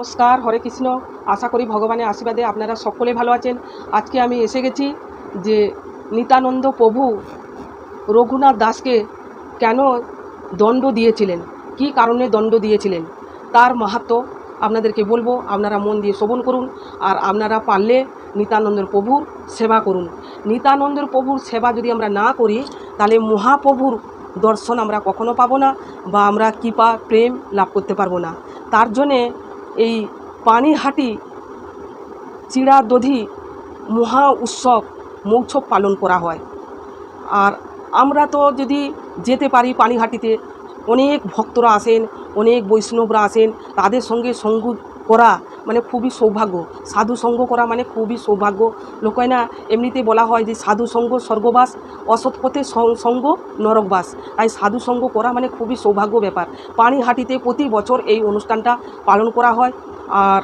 নমস্কার, হরে কৃষ্ণ। আশা করি ভগবানের আশীর্বাদে আপনারা সকলে ভালো আছেন। আজকে আমি এসে গেছি যে নিতানন্দ প্রভু রঘুনাথ দাসকে কেন দণ্ড দিয়েছিলেন? কি কারণে দণ্ড দিয়েছিলেন? তার মাহাত্ম আপনাদেরকে বলব। আপনারা মন দিয়ে শ্রবণ করুন আর আপনারা পারলে নিত্যানন্দের প্রভুর সেবা করুন। নিত্যানন্দের প্রভুর সেবা যদি আমরা না করি, তাহলে মহাপ্রভুর দর্শন আমরা কখনো পাবো না বা আমরা কৃপা, প্রেম লাভ করতে পারব না। তার জন্যে এই পানিহাটি চিড়া দধি মহা উৎসব মৌসব পালন করা হয়। আর আমরা তো যদি যেতে পারি পানিহাটিতে, অনেক ভক্তরা আসেন, অনেক বৈষ্ণবরা আসেন, তাদের সঙ্গে সঙ্গ করা মানে খুবই সৌভাগ্য। সাধু সঙ্গ করা মানে খুবই সৌভাগ্য। লোক না এমনিতে বলা হয় যে সাধু সঙ্গ স্বর্গবাস, অসৎ পথে সঙ্গ নরকবাস। তাই সাধু সঙ্গ করা মানে খুবই সৌভাগ্য ব্যাপার। পানিহাটিতে প্রতি বছর এই অনুষ্ঠানটা পালন করা হয়। আর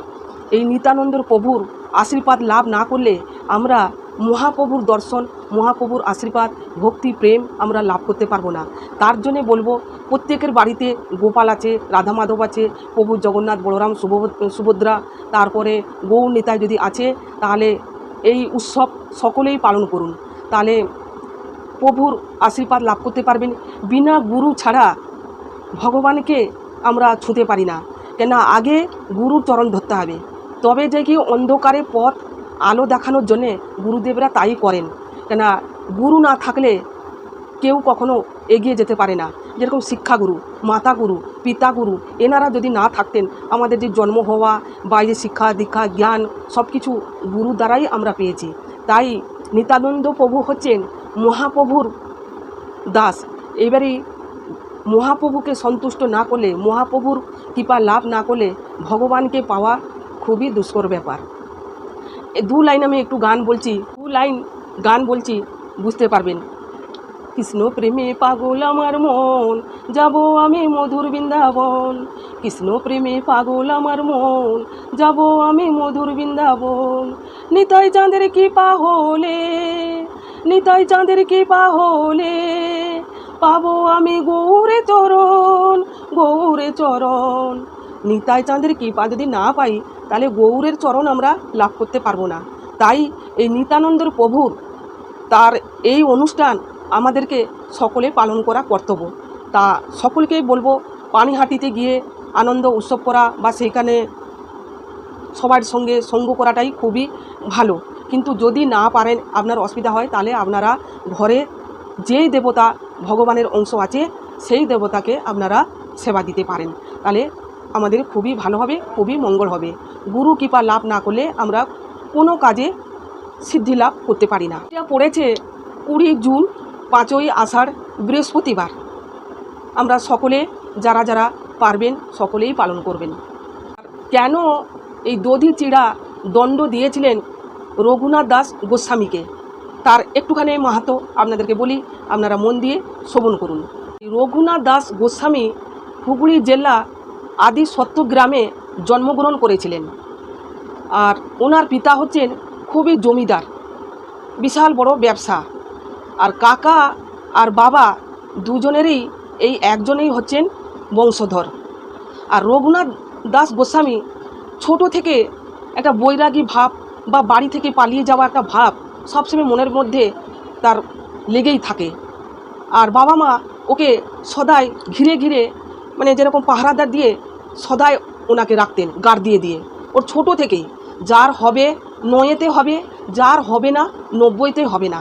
এই নিতানন্দর প্রভুর আশীর্বাদ লাভ না করলে আমরা মহাপ্রভুর দর্শন, মহাপ্রভুর আশীর্বাদ, ভক্তি, প্রেম আমরা লাভ করতে পারব না। তার জন্যে বলব, প্রত্যেকের বাড়িতে গোপাল আছে, রাধা মাধব আছে, প্রভু জগন্নাথ, বলরাম সুভ- সুভদ্রা, তারপরে গৌর নেতায় যদি আছে, তাহলে এই উৎসব সকলেই পালন করুন। তাহলে প্রভুর আশীর্বাদ লাভ করতে পারবেন। বিনা গুরু ছাড়া ভগবানকে আমরা ছুঁতে পারি না। কেন আগে গুরুর চরণ ধরতে হবে। তবে যে কি অন্ধকারে পথ আলো দেখানোর জন্যে গুরুদেবরা তাই করেন। কেন গুরু না থাকলে কেউ কখনো এগিয়ে যেতে পারে না। যেরকম শিক্ষাগুরু মাতা গুরু পিতা গুরু এনারা যদি না থাকতেন, আমাদের যে জন্ম হওয়া বা যে শিক্ষা, দীক্ষা, জ্ঞান সব কিছু গুরু দ্বারাই আমরা পেয়েছি। তাই নিত্যানন্দ প্রভু হচ্ছেন মহাপ্রভুর দাস। এবারে মহাপ্রভুকে সন্তুষ্ট না করলে, মহাপ্রভুর কৃপা লাভ না করলে ভগবানকে পাওয়া খুবই দুষ্কর ব্যাপার। দু লাইন আমি একটু গান বলছি, দু লাইন গান বলছি, বুঝতে পারবেন। কৃষ্ণ প্রেমে পাগল আমার মন, যাব আমি মধুর বৃন্দাবন। কৃষ্ণ প্রেমে পাগল আমার মন, যাব আমি মধুর বৃন্দাবন। নিতাই চাঁদের কি পাহলে নিতাই চাঁদের কি পাহলে পাবো আমি গৌরে চরণ গৌরে চরণ। নিতাই চাঁদের কৃপা যদি না পাই, তাহলে গৌরের চরণ আমরা লাভ করতে পারব না। তাই এই নিতানন্দর প্রভুর তার এই অনুষ্ঠান আমাদেরকে সকলে পালন করা কর্তব্য। তা সকলকেই বলব, পানিহাটিতে গিয়ে আনন্দ উৎসব করা বা সেইখানে সবার সঙ্গে সঙ্গ করাটাই খুবই ভালো। কিন্তু যদি না পারেন, আপনার অসুবিধা হয়, তাহলে আপনারা ঘরে যেই দেবতা ভগবানের অংশ আছে, সেই দেবতাকে আপনারা সেবা দিতে পারেন। তাহলে আমাদের খুবই ভালো হবে, খুবই মঙ্গল হবে। গুরু কৃপা লাভ না করলে আমরা কোনো কাজে সিদ্ধি লাভ করতে পারি না। এটা পড়েছে কুড়ি জুন পাঁচই আষাঢ় বৃহস্পতিবার। আমরা সকলে যারা যারা পারবেন সকলেই পালন করবেন। কেন এই দধি চিড়া দণ্ড দিয়েছিলেন রঘুনাথ দাস গোস্বামীকে? তার একটুখানি মাহাতো আপনাদেরকে বলি, আপনারা মন দিয়ে শ্রবণ করুন। রঘুনাথ দাস গোস্বামী হুগলি জেলা আদি সত্য গ্রামে জন্মগ্রহণ করেছিলেন। আর ওনার পিতা হচ্ছেন খুবই জমিদার, বিশাল বড় ব্যবসা। আর কাকা আর বাবা দুজনেরই, এই একজনেই হচ্ছেন বংশধর। আর রঘুনাথ দাস গোস্বামী ছোট থেকে একটা বৈরাগী ভাব বা বাড়ি থেকে পালিয়ে যাওয়া একটা ভাব সবসময় মনের মধ্যে তার লেগেই থাকে। আর বাবা মা ওকে সদাই ঘিরে ঘিরে মানে যেরকম পাহারাদার দিয়ে সদাই ওনাকে রাখতেন গার্ড দিয়ে দিয়ে। ওর ছোট থেকেই। যার হবে নয়েতে হবে, যার হবে না নব্বইতে হবে না।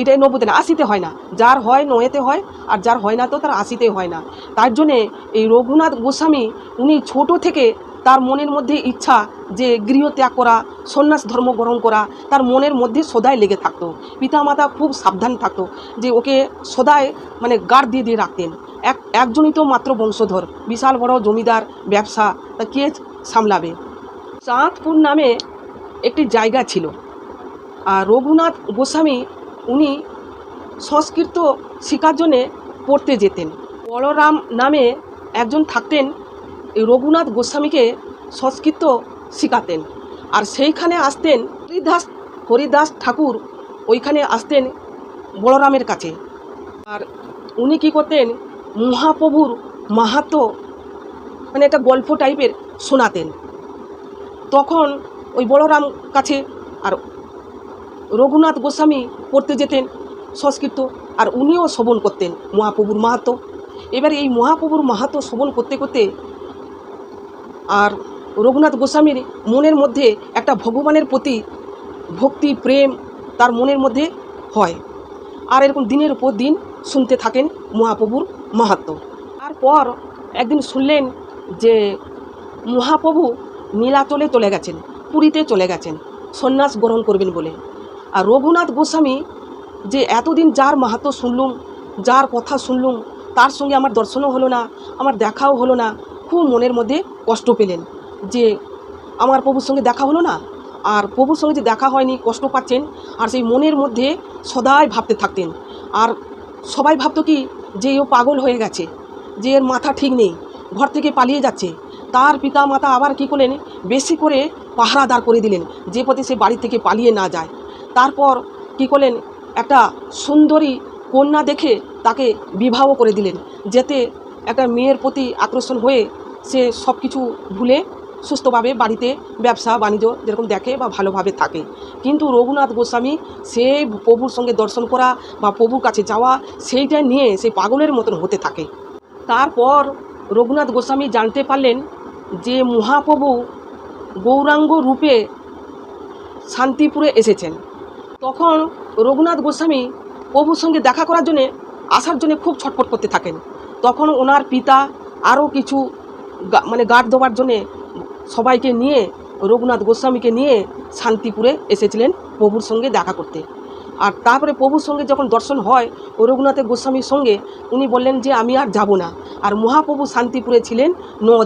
এটাই নব্বইতে না, আশিতে হয় না। যার হয় নয়েতে হয়, আর যার হয় না তো তার আশিতে হয় না। তার জন্যে এই রঘুনাথ গোস্বামী, উনি ছোট থেকে তার মনের মধ্যে ইচ্ছা যে গৃহ ত্যাগ করা, সন্ন্যাস ধর্ম গ্রহণ করা, তার মনের মধ্যে সদায় লেগে থাকতো। পিতামাতা খুব সাবধান থাকতো যে ওকে সদায় মানে গার্ড দিয়ে দিয়ে রাখতেন। এক, একজনই তো মাত্র বংশধর, বিশাল বড় জমিদার, ব্যবসা, তা কে সামলাবে? চাঁদপুর নামে একটি জায়গা ছিল। আর রঘুনাথ গোস্বামী, উনি সংস্কৃত শেখার জন্যে পড়তে যেতেন। বলরাম নামে একজন থাকতেন, এই রঘুনাথ গোস্বামীকে সংস্কৃত শেখাতেন। আর সেইখানে আসতেন হরিদাস হরিদাস ঠাকুর, ওইখানে আসতেন বলরামের কাছে। আর উনি কী করতেন মহাপ্রভুর মাহাতো মানে একটা গল্প টাইপের শোনাতেন। তখন ওই বলরাম কাছে আর রঘুনাথ গোস্বামী পড়তে যেতেন সংস্কৃত, আর উনিও শ্রবণ করতেন মহাপ্রভুর মাহাতো। এবার এই মহাপ্রভুর মাহাতো শ্রবণ করতে করতে আর রঘুনাথ গোস্বামীর মনের মধ্যে একটা ভগবানের প্রতি ভক্তি, প্রেম তার মনের মধ্যে হয়। আর এরকম দিনের উপর দিন শুনতে থাকেন মহাপ্রভুর মাহাত্ম তারপর একদিন শুনলেন যে মহাপ্রভু নীলাচলে চলে গেছেন, পুরীতে চলে গেছেন, সন্ন্যাস গ্রহণ করবেন বলে। আর রঘুনাথ গোস্বামী যে এতদিন যার মাহাত্ম শুনলুম, যার কথা শুনলুম, তার সঙ্গে আমার দর্শনও হলো না, আমার দেখাও হলো না, খুব মনের মধ্যে কষ্ট পেলেন যে আমার প্রভুর সঙ্গে দেখা হলো না। আর প্রভুর সঙ্গে যে দেখা হয়নি, কষ্ট পাচ্ছেন, আর সেই মনের মধ্যে সদাই ভাবতে থাকতেন। আর সবাই ভাবতো কি যে ও পাগল হয়ে গেছে, যে এর মাথা ঠিক নেই, ঘর থেকে পালিয়ে যাচ্ছে। তার পিতা মাতা আবার কী করলেন? বেশি করে পাহারাদার করে দিলেন, যে পথে সে বাড়ি থেকে পালিয়ে না যায়। তারপর কী করলেন? একটা সুন্দরী কন্যা দেখে তাকে বিবাহ করে দিলেন, যাতে একটা মেয়ের প্রতি আকর্ষণ হয়ে সে সব কিছু ভুলে সুস্থভাবে বাড়িতে ব্যবসা বাণিজ্য যেরকম দেখে বা ভালোভাবে থাকে। কিন্তু রঘুনাথ গোস্বামী সেই প্রভুর সঙ্গে দর্শন করা বা প্রভুর কাছে যাওয়া সেইটা নিয়ে সেই পাগলের মতন হতে থাকে। তারপর রঘুনাথ গোস্বামী জানতে পারলেন যে মহাপ্রভু গৌরাঙ্গ রূপে শান্তিপুরে এসেছেন। তখন রঘুনাথ গোস্বামী প্রভুর সঙ্গে দেখা করার জন্যে, আসার জন্য খুব ছটফট করতে থাকেন। তখন ওনার পিতা আরও কিছু মানে গার্ড দেওয়ার জন্যে সবাইকে নিয়ে, রঘুনাথ গোস্বামীকে নিয়ে শান্তিপুরে এসেছিলেন প্রভুর সঙ্গে দেখা করতে। আর তারপরে প্রভুর সঙ্গে যখন দর্শন হয়, ও রঘুনাথের গোস্বামীর সঙ্গে, উনি বললেন যে, আমি আর যাব না। আর মহাপ্রভু শান্তিপুরে ছিলেন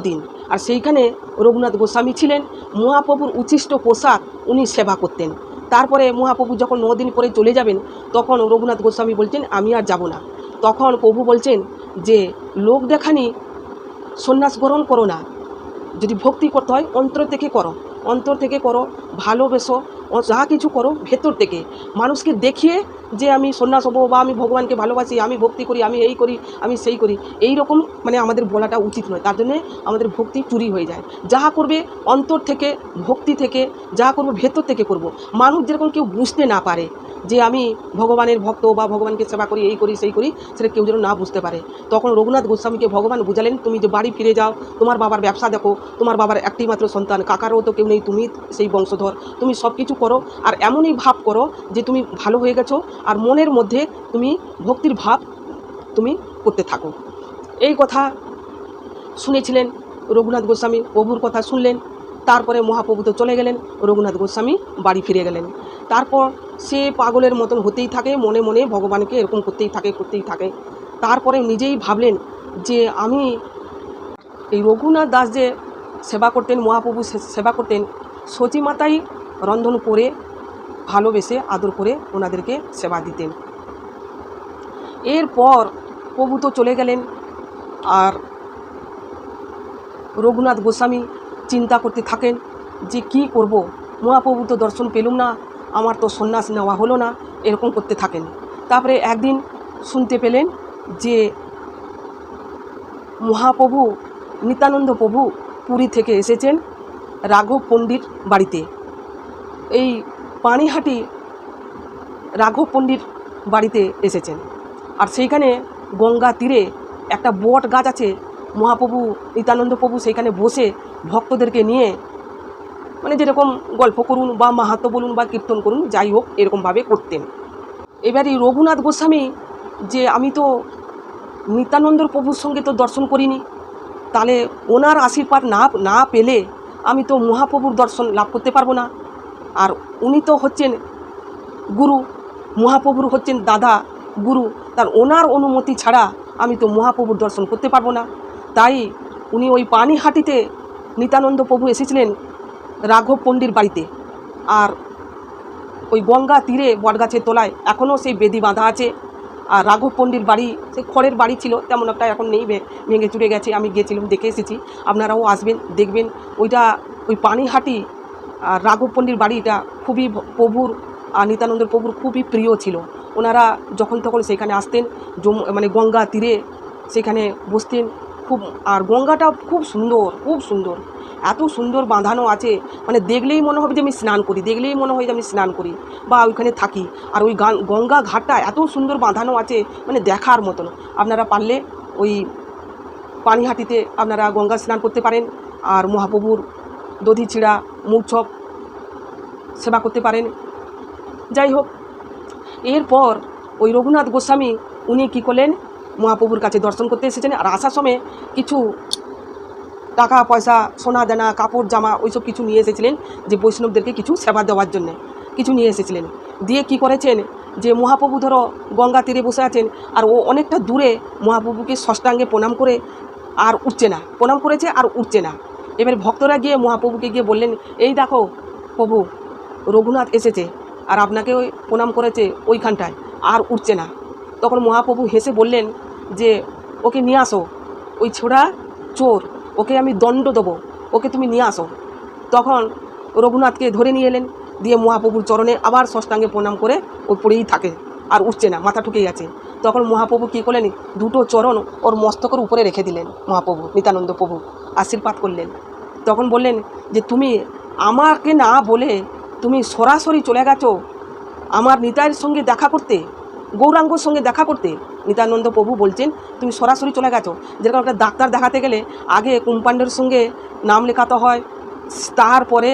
দিন। আর সেইখানে রঘুনাথ গোস্বামী ছিলেন। মহাপ্রভুর উচ্ছিষ্ট পোশাক উনি সেবা করতেন। তারপরে মহাপ্রভু যখন দিন পরে চলে যাবেন, তখন রঘুনাথ গোস্বামী বলছেন, আমি আর যাব না। তখন প্রভু বলছেন যে, লোক দেখানি সন্ন্যাস গ্রহণ করো না। যদি ভক্তি করতে হয়, অন্তর থেকে করো। অন্তর থেকে করো, ভালোবেসো যা কিছু করো, ভেতর থেকে। মানুষকে দেখিয়ে যে আমি সন্ন্যাস হব বা আমি ভগবানকে ভালোবাসি, আমি ভক্তি করি, আমি এই করি, আমি সেই করি এই রকম মানে আমাদের বলাটা উচিত নয় তার জন্যে আমাদের ভক্তি চুরি হয়ে যায় যা করবে অন্তর থেকে, ভক্তি থেকে যা করব ভেতর থেকে করব। মানুষ যেরকম কেউ বুঝতে না পারে যে আমি ভগবানের ভক্ত বা ভগবানকে সেবা করি, এই করি, সেই করি, সেটা কেউ যেন না বুঝতে পারে তখন রঘুনাথ গোস্বামীকে ভগবান বুঝালেন, তুমি যে বাড়ি ফিরে যাও, তোমার বাবার ব্যবসা দেখো, তোমার বাবার একটি মাত্র সন্তান, কাকারও তো কেউ নেই, তুমি সেই বংশধর, তুমি সব কিছু করো, আর এমনই ভাব করো যে তুমি ভালো হয়ে গেছো আর মনের মধ্যে তুমি ভক্তির ভাব তুমি করতে থাকো। এই কথা শুনেছিলেন রঘুনাথ গোস্বামী, প্রভুর কথা শুনলেন, তারপরে মহাপ্রভু তো চলে গেলেন, রঘুনাথ গোস্বামী বাড়ি ফিরে গেলেন। তারপর সে পাগলের মতন হতেই থাকে, মনে মনে ভগবানকে এরকম করতেই থাকে করতেই থাকে। তারপরে নিজেই ভাবলেন যে আমি এই রঘুনাথ দাস যে সেবা করতেন মহাপ্রভু সেবা করতেন সচী মাতাই রন্ধন করে ভালোবেসে আদর করে ওনাদেরকে সেবা দিতেন। এরপর প্রভু তো চলে গেলেন আর রঘুনাথ গোস্বামী চিন্তা করতে থাকেন যে কি করব? মহাপ্রভু তো দর্শন পেলুম না, আমার তো সন্ন্যাস নেওয়া হলো না, এরকম করতে থাকেন। তারপরে একদিন শুনতে পেলেন যে মহাপ্রভু নিত্যানন্দ প্রভু পুরী থেকে এসেছেন রাঘব পণ্ডিত বাড়িতে। এই পানিহাটি রাঘব পণ্ডিত বাড়িতে এসেছেন। আর সেইখানে গঙ্গা তীরে একটা বট গাছ আছে, মহাপ্রভু নিত্যানন্দ প্রভু সেইখানে বসে ভক্তদেরকে নিয়ে মানে যেরকম গল্প করুন বা মাহাত্ম বলুন বা কীর্তন করুন, যাই হোক, এরকমভাবে করতেন। এবার রঘুনাথ গোস্বামী যে আমি তো নিত্যানন্দর প্রভুর সঙ্গে তো দর্শন করিনি, তাহলে ওনার আশীর্বাদ না না পেলে আমি তো মহাপ্রভুর দর্শন লাভ করতে পারব না। আর উনি তো হচ্ছেন গুরু, মহাপ্রভুর হচ্ছেন দাদা, গুরু। তার ওনার অনুমতি ছাড়া আমি তো মহাপ্রভুর দর্শন করতে পারব না। তাই উনি ওই পানিহাটিতে নিতানন্দ প্রভু এসেছিলেন রাঘব পণ্ডির বাড়িতে। আর ওই গঙ্গা তীরে বটগাছের তলায় এখনও সেই বেদি বাঁধা আছে। আর রাঘব পণ্ডির বাড়ি, সেই খড়ের বাড়ি ছিল, তেমন একটা এখন নেই ভেঙে চুরে গেছে। আমি গিয়েছিলাম দেখে এসেছি। আপনারাও আসবেন, দেখবেন। ওইটা ওই পানিহাটি আর রাঘব পণ্ডির বাড়িটা খুবই প্রভুর, আর নিত্যানন্দের প্রভুর খুবই প্রিয় ছিল। ওনারা যখন তখন সেখানে আসতেন জম মানে গঙ্গা তীরে সেখানে বসতেন। খুব, আর গঙ্গাটা খুব সুন্দর খুব সুন্দর। এত সুন্দর বাঁধানো আছে মানে দেখলেই মনে হবে যে আমি স্নান করি, দেখলেই মনে হয় যে আমি স্নান করি বা ওইখানে থাকি। আর ওই গঙ্গা ঘাটটা এত সুন্দর বাঁধানো আছে মানে দেখার মতন। আপনারা পারলে ওই পানিহাটিতে আপনারা গঙ্গা স্নান করতে পারেন, আর মহাপ্রভুর দধি চিড়া মৌছক সেবা করতে পারেন। যাই হোক, এরপর ওই রঘুনাথ গোস্বামী উনি কী করলেন? মহাপ্রভুর কাছে দর্শন করতে এসেছেন আর আসার সময় কিছু টাকা, পয়সা, সোনা, দানা, কাপড়, জামা ওইসব কিছু নিয়ে এসেছিলেন যে বৈষ্ণবদেরকে কিছু সেবা দেওয়ার জন্যে। কিছু নিয়ে এসেছিলেন। দিয়ে কি করেছেন? যে মহাপ্রভু ধরো গঙ্গা তীরে বসে আছেন আর ও অনেকটা দূরে মহাপ্রভুকে ষষ্ঠাঙ্গে প্রণাম করে আর উঠছে না। প্রণাম করেছে আর উঠছে না। এবার ভক্তরা গিয়ে, মহাপ্রভুকে গিয়ে বললেন, এই দেখো প্রভু, রঘুনাথ এসেছে আর আপনাকে ওই প্রণাম করেছে ওইখানটায়, আর উঠছে না। তখন মহাপ্রভু হেসে বললেন যে, ওকে নিয়ে আসো, ওই ছোড়া চোর, ওকে আমি দণ্ড দেবো, ওকে তুমি নিয়ে আসো। তখন রঘুনাথকে ধরে নিয়ে এলেন, দিয়ে মহাপ্রভুর চরণে আবার ষষ্ঠাঙ্গে প্রণাম করে ও পড়েই থাকে, আর উঠছে না, মাথা ঠুকেই আছে। তখন মহাপ্রভু কী করলেন? দুটো চরণ ওর মস্তকের উপরে রেখে দিলেন মহাপ্রভু নিত্যানন্দ প্রভু, আশীর্বাদ করলেন। তখন বললেন যে, তুমি আমাকে না বলে তুমি সরাসরি চলে গেছো আমার নিতাইয়ের সঙ্গে দেখা করতে, গৌরাঙ্গর সঙ্গে দেখা করতে? নিত্যানন্দ প্রভু বলছেন, তুমি সরাসরি চলে গেছো। যেরকম একটা ডাক্তার দেখাতে গেলে আগে কুম্পান্ডের সঙ্গে নাম লেখাতে হয়, তারপরে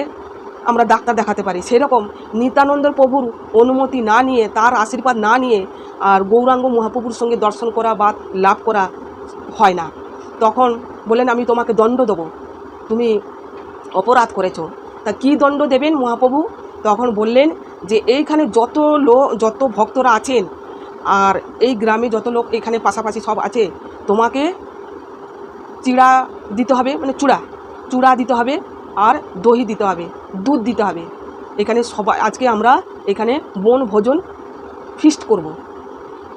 আমরা ডাক্তার দেখাতে পারি। সেরকম নিত্যানন্দ প্রভুর অনুমতি না নিয়ে, তার আশীর্বাদ না নিয়ে আর গৌরাঙ্গ মহাপ্রভুর সঙ্গে দর্শন করা বা লাভ করা হয় না। তখন বললেন, আমি তোমাকে দণ্ড দেবো। তুমি অপরাধ করেছ। তা কী দণ্ড দেবেন মহাপ্রভু? তখন বললেন যে, এইখানে যত লোক যত ভক্তরা আছেন আর এই গ্রামে যত লোক এখানে পাশাপাশি সব আছে, তোমাকে চিড়া দিতে হবে মানে চূড়া চূড়া দিতে হবে। আর দহি দিতে হবে, দুধ দিতে হবে। এখানে সবাই, আজকে আমরা এখানে বন ভোজন ফিস্ট করব।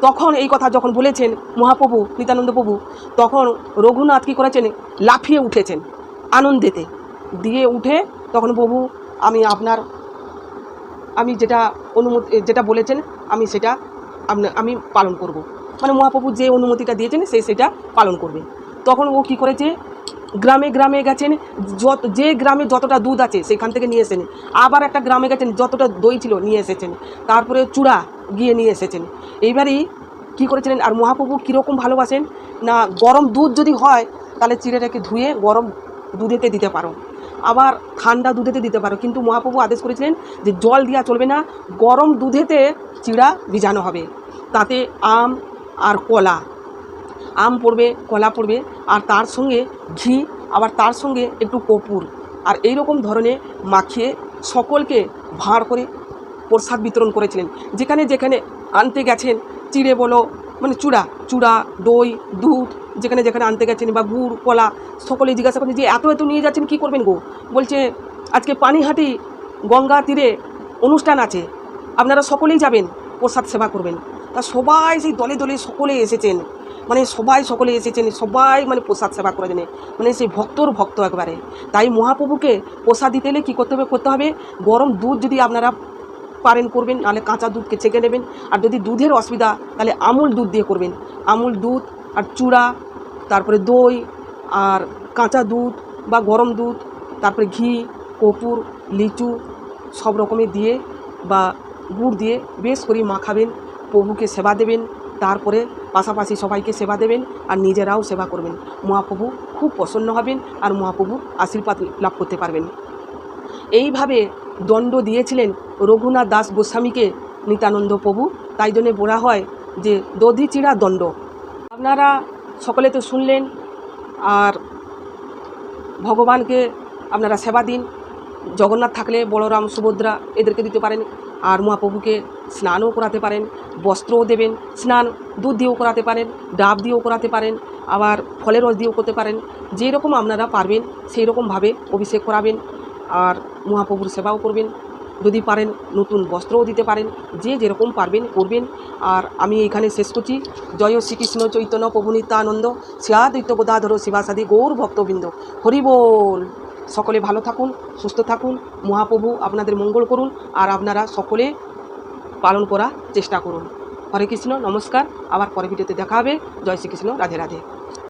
তখন এই কথা যখন বলেছেন মহাপ্রভু নিত্যানন্দ প্রভু, তখন রঘুনাথ কী করেছেন? লাফিয়ে উঠেছেন আনন্দেতে। দিয়ে উঠে তখন প্রভু, আমি আপনার, আমি যেটা অনুমতি, যেটা বলেছেন, আমি সেটা আমি পালন করব। মানে মহাপ্রভু যে অনুমতিটা দিয়েছেন, সে সেটা পালন করবে। তখন ও কি করেছে? গ্রামে গ্রামে গেছেন, যত যে গ্রামে যতটা দুধ আছে সেখান থেকে নিয়ে এসেছেন। আবার একটা গ্রামে গেছেন, যতটা দই ছিল নিয়ে এসেছেন। তারপরে চূড়া গিয়ে নিয়ে এসেছেন। এইবারই কি করেছিলেন? আর মহাপ্রভু কীরকম ভালোবাসেন? না, গরম দুধ যদি হয়, তাহলে চিড়েটাকে ধুয়ে গরম দুধেতে দিতে পারো। আবার ঠান্ডা দুধেতে দিতে পারো। কিন্তু মহাপ্রভু আদেশ করেছিলেন যে জল দেওয়া চলবে না, গরম দুধেতে চিড়া ভিজানো হবে। তাতে আম আর কলা আম পড়বে, কলা পড়বে, আর তার সঙ্গে ঘি, আবার তার সঙ্গে একটু কপুর আর এই রকম ধরনের মাখিয়ে সকলকে ভাঁড় করে প্রসাদ বিতরণ করেছিলেন। যেখানে যেখানে আনতে গেছেন চিড়ে বলো মানে চূড়া চূড়া, দই, দুধ, যেখানে যেখানে আনতে গেছেন বা গুড়, কলা, সকলে জিজ্ঞাসা করছেন যে এত এত নিয়ে যাচ্ছেন, কী করবেন গো? বলছে, আজকে পানিহাটি গঙ্গা তীরে অনুষ্ঠান আছে, আপনারা সকলেই যাবেন, প্রসাদ সেবা করবেন। তা সবাই সেই দলে দলে সকলে এসেছেন। মানে সবাই সকলে এসেছেন, সবাই মানে প্রসাদ সেবা করে দেন মানে সেই ভক্তর ভক্ত একবারে। তাই মহাপ্রভুকে প্রসাদ দিতে হলে কী করতে হবে? করতে হবে, গরম দুধ যদি আপনারা পারেন করবেন, নাহলে কাঁচা দুধকে ছেঁকে নেবেন। আর যদি দুধের অসুবিধা, তাহলে আমুল দুধ দিয়ে করবেন। আমুল দুধ আর চূড়া, তারপরে দই আর কাঁচা দুধ বা গরম দুধ, তারপরে ঘি কপুর লিচু সব রকমের দিয়ে বা গুড় দিয়ে বেশ করে মাখাবেন প্রভুকে সেবা দেবেন। তারপরে পাশাপাশি সবাইকে সেবা দেবেন আর নিজেরাও সেবা করবেন। মহাপ্রভু খুব প্রসন্ন হবেন আর মহাপ্রভু আশীর্বাদ লাভ করতে পারবেন। এইভাবে দণ্ড দিয়েছিলেন রঘুনাথ দাস গোস্বামীকে নিতানন্দ প্রভু। তাই জন্যে বলা হয় যে দধি চিড়া দণ্ড। আপনারা সকলে তো শুনলেন আর ভগবানকে আপনারা সেবা দিন। জগন্নাথ থাকলে বলরাম, সুভদ্রা এদেরকে দিতে পারেন। আর মহাপ্রভুকে স্নানও করাতে পারেন, বস্ত্রও দেবেন, স্নান দুধ দিয়েও করাতে পারেন, ডাব দিয়েও করাতে পারেন, আবার ফলের রস দিয়েও করতে পারেন যেই রকম আপনারা পারবেন সেই রকমভাবে অভিষেক করাবেন আর মহাপ্রভুর সেবাও করবেন। যদি পারেন নতুন বস্ত্রও দিতে পারেন, যে যেরকম পারবেন করবেন। আর আমি এখানে শেষ করছি। জয় শ্রীকৃষ্ণ চৈতন্য প্রভু নিত্যানন্দ শ্রীয়াদিত্য গোদাধর শিবাসাদি গৌর ভক্তবৃন্দ। হরিবোল সকলে ভালো থাকুন, সুস্থ থাকুন। মহাপ্রভু আপনাদের মঙ্গল করুন আর আপনারা সকলে পালন করার চেষ্টা করুন। হরে কৃষ্ণ, নমস্কার। আবার পরে ভিডিওতে দেখা হবে। জয় শ্রীকৃষ্ণ, রাধে রাধে।